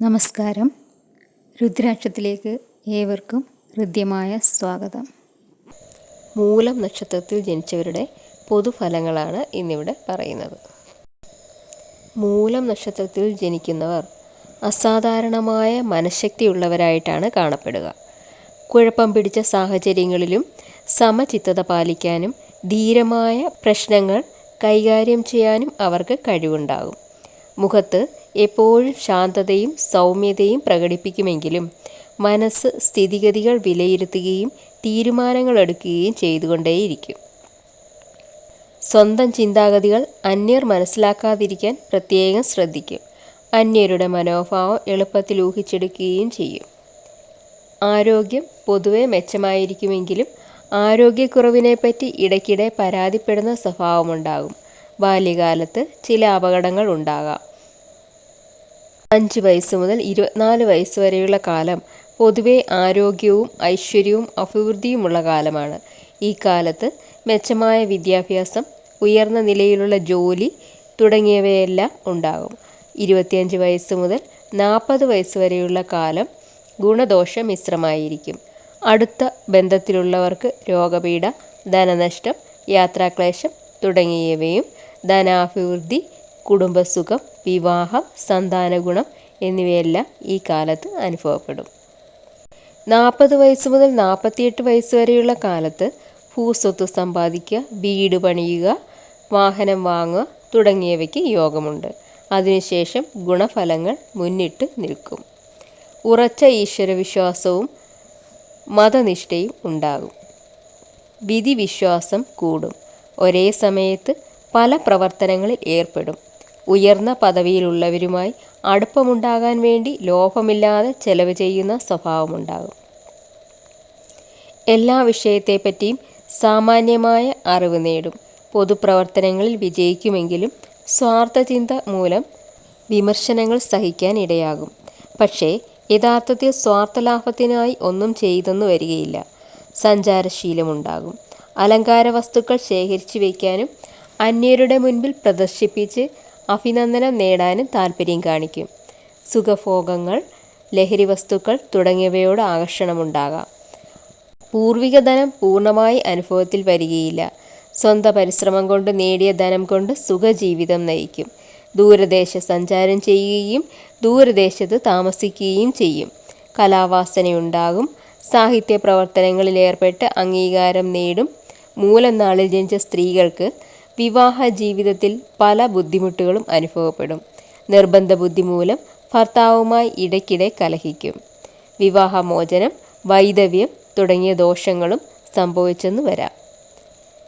നമസ്കാരം. രുദ്രാക്ഷത്തിലേക്ക് ഏവർക്കും ഹൃദ്യമായ സ്വാഗതം. മൂലം നക്ഷത്രത്തിൽ ജനിച്ചവരുടെ പൊതുഫലങ്ങളാണ് ഇന്നിവിടെ പറയുന്നത്. മൂലം നക്ഷത്രത്തിൽ ജനിക്കുന്നവർ അസാധാരണമായ മനഃശക്തിയുള്ളവരായിട്ടാണ് കാണപ്പെടുക. കുഴപ്പം പിടിച്ച സാഹചര്യങ്ങളിലും സമചിത്തത പാലിക്കാനും ധീരമായ പ്രശ്നങ്ങൾ കൈകാര്യം ചെയ്യാനും അവർക്ക് കഴിവുണ്ടാകും. മുഖത്ത് എപ്പോഴും ശാന്തതയും സൗമ്യതയും പ്രകടിപ്പിക്കുമെങ്കിലും മനസ്സ് സ്ഥിതിഗതികൾ വിലയിരുത്തുകയും തീരുമാനങ്ങൾ എടുക്കുകയും ചെയ്തുകൊണ്ടേയിരിക്കും. സ്വന്തം ചിന്താഗതികൾ അന്യർ മനസ്സിലാക്കാതിരിക്കാൻ പ്രത്യേകം ശ്രദ്ധിക്കും. അന്യരുടെ മനോഭാവം എളുപ്പത്തിൽ ഊഹിച്ചെടുക്കുകയും ചെയ്യും. ആരോഗ്യം പൊതുവെ മെച്ചമായിരിക്കുമെങ്കിലും ആരോഗ്യക്കുറവിനെപ്പറ്റി ഇടയ്ക്കിടെ പരാതിപ്പെടുന്ന സ്വഭാവമുണ്ടാകും. ബാല്യകാലത്ത് ചില അപകടങ്ങൾ ഉണ്ടാകാം. അഞ്ച് വയസ്സ് മുതൽ ഇരുപത്തിനാല് വയസ്സ് വരെയുള്ള കാലം പൊതുവെ ആരോഗ്യവും ഐശ്വര്യവും അഭിവൃദ്ധിയുമുള്ള കാലമാണ്. ഈ കാലത്ത് മെച്ചമായ വിദ്യാഭ്യാസം ഉയർന്ന നിലയിലുള്ള ജോലി തുടങ്ങിയവയെല്ലാം ഉണ്ടാകും. ഇരുപത്തിയഞ്ച് വയസ്സ് മുതൽ നാൽപ്പത് വയസ്സ് വരെയുള്ള കാലം ഗുണദോഷ മിശ്രമായിരിക്കും അടുത്ത ബന്ധത്തിലുള്ളവർക്ക് രോഗപീഠ ധനനഷ്ടം യാത്രാക്ലേശം തുടങ്ങിയവയും ധനാഭിവൃദ്ധി കുടുംബസുഖം വിവാഹം സന്താനഗുണം എന്നിവയെല്ലാം ഈ കാലത്ത് അനുഭവപ്പെടും. നാൽപ്പത് വയസ്സ് മുതൽ നാൽപ്പത്തിയെട്ട് വയസ്സ് വരെയുള്ള കാലത്ത് ഭൂസ്വത്ത് സമ്പാദിക്കുക വീട് പണിയുക വാഹനം വാങ്ങുക തുടങ്ങിയവയ്ക്ക് യോഗമുണ്ട്. അതിനുശേഷം ഗുണഫലങ്ങൾ മുന്നിട്ട് നിൽക്കും. ഉറച്ച ഈശ്വരവിശ്വാസവും മതനിഷ്ഠയും ഉണ്ടാകും. വിധിവിശ്വാസം കൂടും. ഒരേ സമയത്ത് പല പ്രവർത്തനങ്ങളിൽ ഏർപ്പെടും. ഉയർന്ന പദവിയിലുള്ളവരുമായി അടുപ്പമുണ്ടാകാൻ വേണ്ടി ലോഭമില്ലാതെ ചെലവ് ചെയ്യുന്ന സ്വഭാവമുണ്ടാകും. എല്ലാ വിഷയത്തെപ്പറ്റിയും സാമാന്യമായ അറിവ് നേടും. പൊതുപ്രവർത്തനങ്ങളിൽ വിജയിക്കുമെങ്കിലും സ്വാർത്ഥചിന്ത മൂലം വിമർശനങ്ങൾ സഹിക്കാൻ ഇടയാകും. പക്ഷേ യഥാർത്ഥത്തിൽ സ്വാർത്ഥലാഭത്തിനായി ഒന്നും ചെയ്തെന്നു വരികയില്ല. സഞ്ചാരശീലമുണ്ടാകും. അലങ്കാര വസ്തുക്കൾ ശേഖരിച്ചു വയ്ക്കാനും അന്യരുടെ മുൻപിൽ പ്രദർശിപ്പിച്ച് അഭിനന്ദനം നേടാനും താൽപ്പര്യം കാണിക്കും. സുഖഭോഗങ്ങൾ ലഹരി വസ്തുക്കൾ തുടങ്ങിയവയോട് ആകർഷണമുണ്ടാകാം. പൂർവിക ധനം പൂർണമായി അനുഭവത്തിൽ വരികയില്ല. സ്വന്തം പരിശ്രമം കൊണ്ട് നേടിയ ധനം കൊണ്ട് സുഖജീവിതം നയിക്കും. ദൂരദേശ സഞ്ചാരം ചെയ്യുകയും ദൂരദേശത്ത് താമസിക്കുകയും ചെയ്യും. കലാവാസനയുണ്ടാകും. സാഹിത്യ പ്രവർത്തനങ്ങളിൽ ഏർപ്പെട്ട് അംഗീകാരം നേടും. മൂലം നാളിൽ ജനിച്ച സ്ത്രീകൾക്ക് വിവാഹ ജീവിതത്തിൽ പല ബുദ്ധിമുട്ടുകളും അനുഭവപ്പെടും. നിർബന്ധ ബുദ്ധി മൂലം ഭർത്താവുമായി ഇടയ്ക്കിടെ കലഹിക്കും. വിവാഹമോചനം വൈദവ്യം തുടങ്ങിയ ദോഷങ്ങളും സംഭവിച്ചെന്ന് വരാം.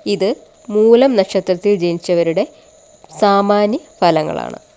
ഇത് മൂലം നക്ഷത്രത്തിൽ ജനിച്ചവരുടെ സാമാന്യ ഫലങ്ങളാണ്.